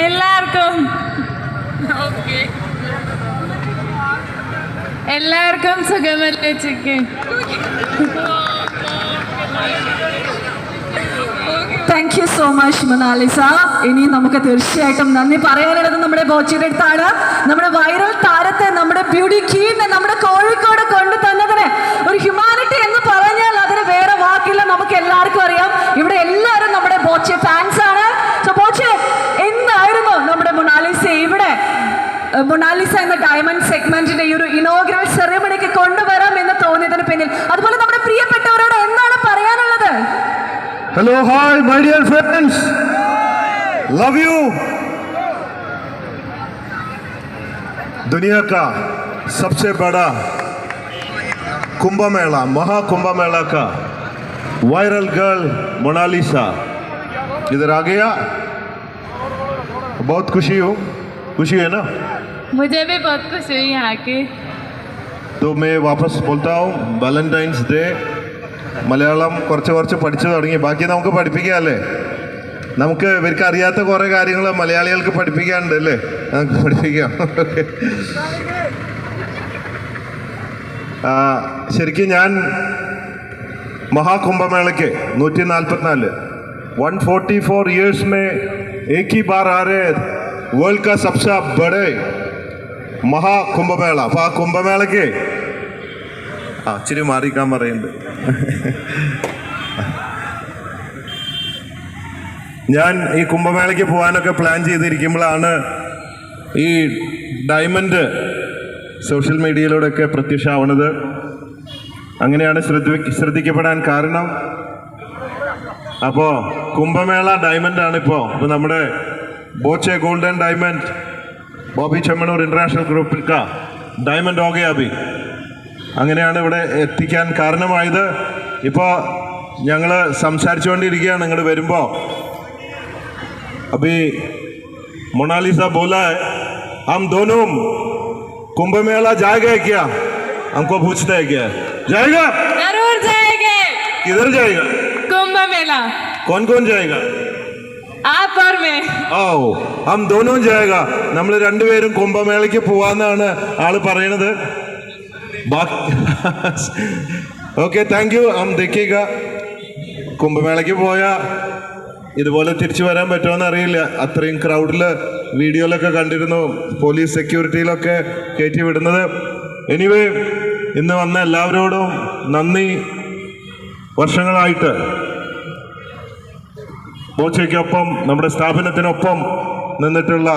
എല്ലാവർക്കും. എല്ലാവർക്കും സുഖമല്ലേ ചിക്ക് thank you so much Monalisa ഇനി നമുക്ക് തീർച്ചയായിട്ടും നന്ദി പറയാനുള്ളത് നമ്മുടെ ബോച്ചിയുടെ അടുത്താണ്. നമ്മുടെ വൈറൽ താരത്തെ നമ്മുടെ ബ്യൂട്ടി ക്വീനെ നമ്മുടെ കോഴിക്കോട് കൊണ്ടു തന്നതിന് ഒരു ഹ്യൂമാനിറ്റി എന്ന് പറഞ്ഞാൽ അതിന് വേറെ വാക്കില്ല. നമുക്ക് എല്ലാവർക്കും അറിയാം ഇവിടെ എല്ലാവരും നമ്മുടെ ബോച്ചെ ഫാൻസ് ആണ് സോ ബോച്ചെ എന്തായിരുന്നു നമ്മുടെ മൊണാലിസ ഇവിടെ ഏഹ്, മൊണാലിസ എന്ന ഡയമണ്ട് സെഗ്മെന്റിന്റെ ഈ ഒരു ഇനോഗ്രൽ സെറിമണിക്ക് കൊണ്ടുവരാം എന്ന് തോന്നിയതിന് പിന്നിൽ അതുപോലെ നമ്മുടെ പ്രിയപ്പെട്ടവരോട് എന്താണ് പറയാനുള്ളത് hello hi my dear friends love you दुनिया का सबसे बड़ा कुंभ मेला महाकुंभ मेला का वायरल गर्ल मोनालिसा इधर आ गया बहुत खुशी हूँ खुशी है ना मुझे भी बहुत खुशी हुई यहाँ की तो मैं वापस बोलता हूँ വാലന്റൈൻസ് ഡേ മലയാളം കുറച്ച് കുറച്ച് പഠിച്ചു തുടങ്ങി ബാക്കി നമുക്ക് പഠിപ്പിക്കാമല്ലേ നമുക്ക് ഇവർക്ക് അറിയാത്ത കുറേ കാര്യങ്ങൾ മലയാളികൾക്ക് പഠിപ്പിക്കാനുണ്ട് അല്ലേ നമുക്ക് പഠിപ്പിക്കാം ആ, ശരിക്കും ഞാൻ മഹാകുംഭമേളയ്ക്ക് നൂറ്റി നാൽപ്പത്തിനാല് वन फोर्टी फोर ईयर्स में एक ही बार आ रहे वर्ल्ड का सबसे बड़े മഹാകുംഭമേള അപ്പൊ ആ കുംഭമേളയ്ക്ക് ആ ഇച്ചിരി മാറിക്കാൻ പറയുന്നുണ്ട്. ഞാൻ ഈ കുംഭമേളയ്ക്ക് പോകാനൊക്കെ പ്ലാൻ ചെയ്തിരിക്കുമ്പോഴാണ് ഈ ഡയമണ്ട് സോഷ്യൽ മീഡിയയിലൂടെയൊക്കെ പ്രത്യക്ഷമാവണത് അങ്ങനെയാണ് ശ്രദ്ധ ശ്രദ്ധിക്കപ്പെടാൻ കാരണം. അപ്പോൾ കുംഭമേള ഡയമണ്ട് ആണ് ഇപ്പോൾ ഇപ്പോൾ നമ്മുടെ Boche golden diamond Bobby Chemmanur international ഗ്രൂപ്പിൽ കാ ഡയമണ്ട് ഓകെ അബി അങ്ങനെയാണ് ഇവിടെ എത്തിക്കാൻ കാരണമായത് ഇപ്പോൾ ഞങ്ങൾ സംസാരിച്ചുകൊണ്ടിരിക്കുകയാണ് നിങ്ങൾ വരുമ്പോൾ अभी मोनालिसा बोला है हम दोनों कुंभ मेला जाएगा क्या हमको पूछता है क्या जाएगा जरूर जाएंगे किधर जाएगा कुंभ मेला कौन कौन जाएगा आप और मैं ഓ ഹം ദോനോ ജായക നമ്മൾ രണ്ടുപേരും കുംഭമേളയ്ക്ക് പോവാന്നാണ് ആൾ പറയണത്. ഓക്കെ താങ്ക് യു ഹം ദേഖിക കുംഭമേളയ്ക്ക് പോയ ഇതുപോലെ തിരിച്ചു വരാൻ പറ്റുമെന്ന് അറിയില്ല. അത്രയും ക്രൗഡിൽ വീഡിയോയിലൊക്കെ കണ്ടിരുന്നു. പോലീസ് സെക്യൂരിറ്റിയിലൊക്കെ കയറ്റി വിടുന്നത്. എനിവേ ഇന്ന് വന്ന എല്ലാവരോടും നന്ദി. വർഷങ്ങളായിട്ട്. ബോച്ചയ്ക്കൊപ്പം നമ്മുടെ സ്ഥാപനത്തിനൊപ്പം നിന്നിട്ടുള്ള